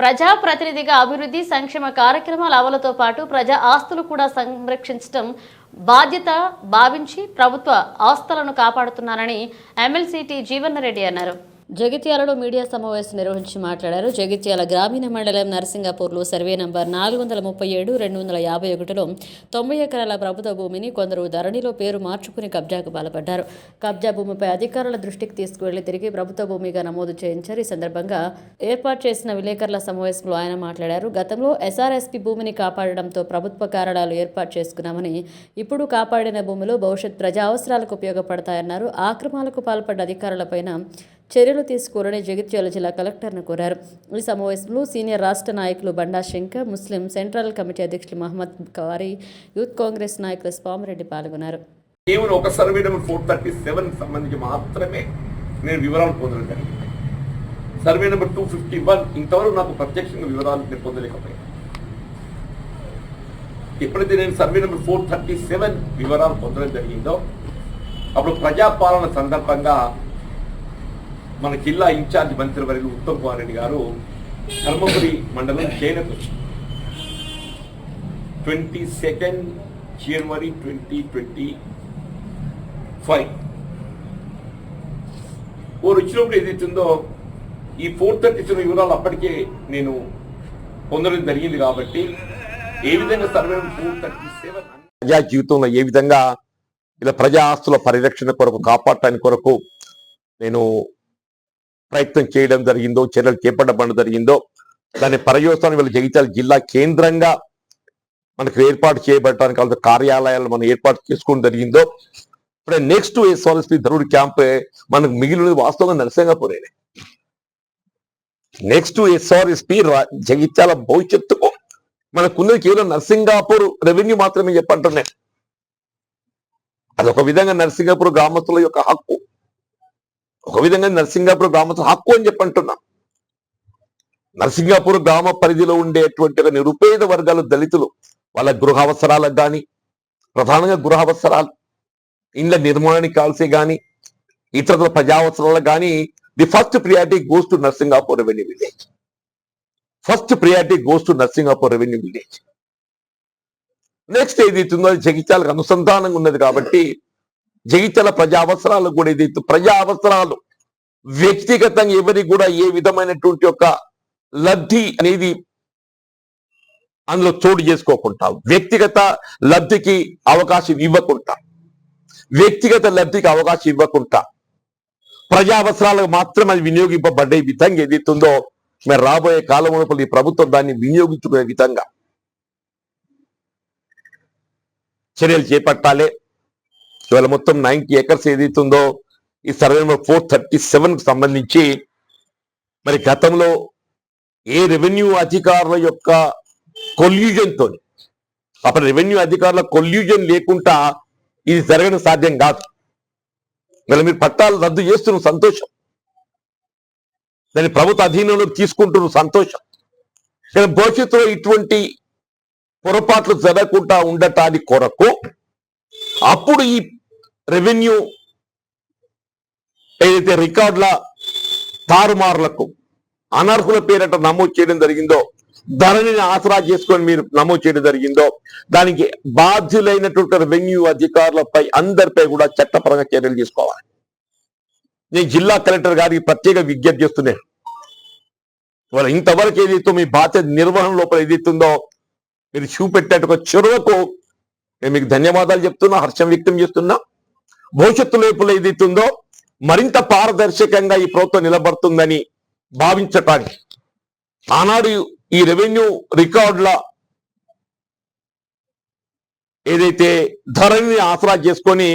ప్రజాప్రతినిధిగా అభివృద్ధి సంక్షేమ కార్యక్రమాల అమలుతో పాటు ప్రజా ఆస్తులు కూడా సంరక్షించడం బాధ్యత భావించి ప్రభుత్వ ఆస్తులను కాపాడుతున్నారని ఎమ్మెల్సీటీ జీవన్ రెడ్డి అన్నారు. జగిత్యాలలో మీడియా సమావేశం నిర్వహించి మాట్లాడారు. జగిత్యాల గ్రామీణ మండలం నరసింగాపూర్లో సర్వే నంబర్ నాలుగు వందల ముప్పై ఏడు రెండు వందల యాభై ఒకటిలో తొంభై ఎకరాల ప్రభుత్వ భూమిని కొందరు ధరణిలో పేరు మార్చుకుని కబ్జాకు పాల్పడ్డారు. కబ్జా భూమిపై అధికారుల దృష్టికి తీసుకువెళ్ళి తిరిగి ప్రభుత్వ భూమిగా నమోదు చేయించారు. ఈ సందర్భంగా ఏర్పాటు చేసిన విలేకరుల సమావేశంలో ఆయన మాట్లాడారు. గతంలో ఎస్ఆర్ఎస్పి భూమిని కాపాడడంతో ప్రభుత్వ కార్యాలయాలు ఏర్పాటు చేసుకున్నామని ఇప్పుడు కాపాడిన భూములు భవిష్యత్ ప్రజా అవసరాలకు ఉపయోగపడతాయన్నారు. ఆక్రమాలకు పాల్పడ్డ అధికారులపైన చర్యలు తీసుకోవాలని జగిత్యాల జిల్లా కలెక్టర్ను కోరారు. ఈ సమావేశంలో సీనియర్ రాష్ట్ర నాయకులు Banda Shankar Muslim central committee అధ్యక్షులు మహమ్మద్ కవారి యూత్ కాంగ్రెస్ నాయకులు స్వామిరెడ్డి పాల్గొన్నారు. కేవలం ఒక survey number four thirty seven సంబంధించి మాత్రమే నేను వివరాలు పొందడం జరిగింది. Survey number two fifty one ఇంతవరకు నాకు ప్రత్యక్షంగా వివరాలు నేను పొందలేకపోయాను. ఎప్పుడైతే నేను survey number four thirty seven వివరాలు పొందడం జరిగిందో అప్పుడు ప్రజాపాలన సందర్భంగా మన జిల్లా ఇన్ఛార్జ్ మంత్రి వర్యులు ఉత్తమ్ కుమార్ రెడ్డి గారు ధర్మపురి మండలం చేనకు twenty second January twenty twenty five. ఓ వచ్చినప్పుడు ఏదైతుందో ఈ ఫోర్ థర్టీ సెవెన్ వివరాలు అప్పటికే నేను పొందడం జరిగింది కాబట్టి ఏ విధంగా సర్వే ఫోర్ థర్టీ సెవెన్ ప్రజా జీవితంలో ఏ విధంగా ఇలా ప్రజా ఆస్తుల పరిరక్షణ కొరకు కాపాడటానికి కొరకు నేను ప్రయత్నం చేయడం జరిగిందో చర్యలు చేపట్టడం జరిగిందో దాని పర్యవసానం వీళ్ళ జగిత్యాల జిల్లా కేంద్రంగా మనకు ఏర్పాటు చేయబడటానికి వాళ్ళ కార్యాలయాలు మనం ఏర్పాటు చేసుకోవడం జరిగిందో ఇప్పుడు నెక్స్ట్ ఎస్ఆర్ఎస్పి ధరుడు క్యాంప్ మనకు మిగిలినది వాస్తవంగా నరసింగపురే నెక్స్ట్ ఎస్ఆర్ఎస్పి జగిత్యాల భవిష్యత్తుకు మనకున్నది కేవలం నర్సింగాపూర్ రెవెన్యూ మాత్రమే చెప్పంటున్నాయి. అదొక విధంగా నర్సింగాపూర్ గ్రామస్తుల యొక్క హక్కు. ఒక విధంగా నర్సింగాపూర్ గ్రామస్తుల హక్కు అని చెప్పి అంటున్నా. నర్సింగాపూర్ గ్రామ పరిధిలో ఉండేటువంటి ఒక నిరుపేద వర్గాల దళితులు వాళ్ళ గృహ అవసరాలకు కానీ ప్రధానంగా గృహ అవసరాలు ఇండ్ల నిర్మాణానికి కావాల్సి కానీ ఇతర ప్రజా అవసరాలకు కానీ the first priority goes to Narsingapur revenue village. First priority goes to Narsingapur revenue village. Next ఏదైతుందో అది జగిత్యాలకు అనుసంధానంగా ఉన్నది కాబట్టి జగిత్యాల ప్రజా అవసరాలు కూడా ఏదైతే ప్రజా అవసరాలు వ్యక్తిగతంగా ఎవరికి కూడా ఏ విధమైనటువంటి ఒక లబ్ధి అనేది అందులో చోటు చేసుకోకుండా వ్యక్తిగత లబ్ధికి అవకాశం ఇవ్వకుండా వ్యక్తిగత లబ్ధికి అవకాశం ఇవ్వకుండా ప్రజా అవసరాలకు మాత్రం అది వినియోగింపబడే విధంగా ఏదైతుందో మరి రాబోయే కాలం లోపల ఈ ప్రభుత్వం దాన్ని వినియోగించుకునే విధంగా చర్యలు చేపట్టాలి. ఇవాళ మొత్తం నైన్టీ ఎకర్స్ ఏదైతుందో ఈ సర్వే నెంబర్ ఫోర్ థర్టీ సెవెన్కి సంబంధించి మరి గతంలో ఏ రెవెన్యూ అధికారుల యొక్క కొల్యూజన్తో అప్పుడు రెవెన్యూ అధికారుల కొల్యూజన్ లేకుండా ఇది జరగడం సాధ్యం కాదు. మరి మీరు పట్టాలు రద్దు చేస్తున్న సంతోషం. దాన్ని ప్రభుత్వ అధీనంలోకి తీసుకుంటున్న సంతోషం. కానీ భవిష్యత్తులో ఇటువంటి పొరపాట్లు జరగకుండా ఉండటానికి కొరకు అప్పుడు ఈ రెవెన్యూ ఏదైతే రికార్డుల తారుమారులకు అనర్హుల పేరట నమోదు చేయడం జరిగిందో ధరణిని ఆసరా చేసుకొని మీరు నమోదు చేయడం జరిగిందో దానికి బాధ్యులైనటువంటి రెవెన్యూ అధికారులపై అందరిపై కూడా చట్టపరంగా చర్యలు తీసుకోవాలి. నేను జిల్లా కలెక్టర్ గారికి ప్రత్యేక విజ్ఞప్తి చేస్తున్నాను ఇవాళ ఇంతవరకు ఏదైతే మీ బాధ్యత నిర్వహణ లోపల ఏదైతుందో మీరు చూపెట్టేట ఒక చొరవకు నేను మీకు ధన్యవాదాలు చెప్తున్నా హర్షం వ్యక్తం చేస్తున్నా. భవిష్యత్తు లోపల ఏదైతుందో మరింత పారదర్శకంగా ఈ ప్రభుత్వం నిలబడుతుందని భావించటానికి ఆనాడు ఈ రెవెన్యూ రికార్డుల ఏదైతే ధరని ఆసరా చేసుకొని